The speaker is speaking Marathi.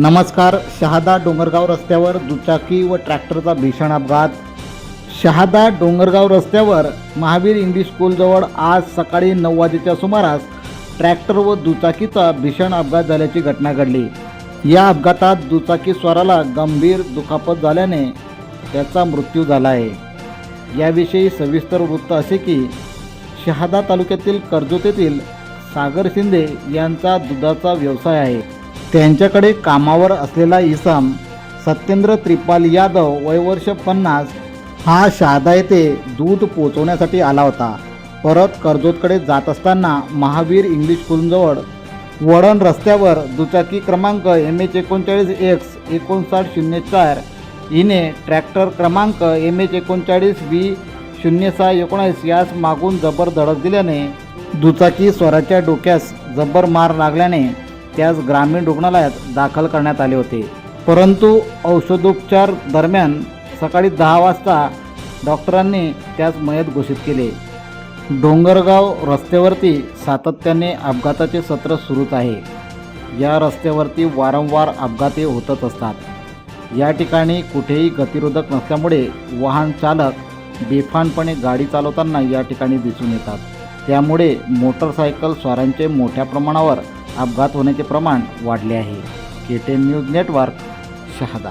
नमस्कार शहादा डोंगरगाव रस्त्यावर दुचाकी व ट्रॅक्टरचा भीषण अपघात. शहादा डोंगरगाव रस्त्यावर महावीर इंग्लिश स्कूलजवळ आज सकाळी नऊ वाजेच्या सुमारास ट्रॅक्टर व दुचाकीचा भीषण अपघात झाल्याची घटना घडली. या अपघातात दुचाकी स्वाराला गंभीर दुखापत झाल्याने त्याचा मृत्यू झाला आहे. याविषयी सविस्तर वृत्त असे की शहादा तालुक्यातील कर्जत येथील सागर शिंदे यांचा दुधाचा व्यवसाय आहे. त्यांच्याकडे कामावर असलेला इसम सत्येंद्र त्रिपाल यादव वयवर्ष पन्नास हा शहादा येथे दूध पोचवण्यासाठी आला होता. परत कर्जतकडे जात असताना महावीर इंग्लिश स्कूलजवळ वडण रस्त्यावर दुचाकी क्रमांक एम एच एकोणचाळीस एक्स एकोणसाठ शून्य चार हिने ट्रॅक्टर क्रमांक एम एच एकोणचाळीस बी शून्य सहा एकोणीस यास मागून जबर धडक दिल्याने दुचाकी स्वराच्या डोक्यास जबर मार लागल्याने त्यास ग्रामीण रुग्णालयात दाखल करण्यात आले होते. परंतु औषधोपचार दरम्यान सकाळी दहा वाजता डॉक्टरांनी त्यास मयत घोषित केले. डोंगरगाव रस्त्यावरती सातत्याने अपघाताचे सत्र सुरूच आहे. या रस्त्यावरती वारंवार अपघाते होतच असतात. या ठिकाणी कुठेही गतिरोधक नसल्यामुळे वाहन चालक बेफानपणे गाडी चालवताना या ठिकाणी दिसून येतात. त्यामुळे मोटरसायकल स्वारांचे मोठ्या प्रमाणावर अपघात होण्याचे प्रमाण वाढले आहे. K ten news network Shahada.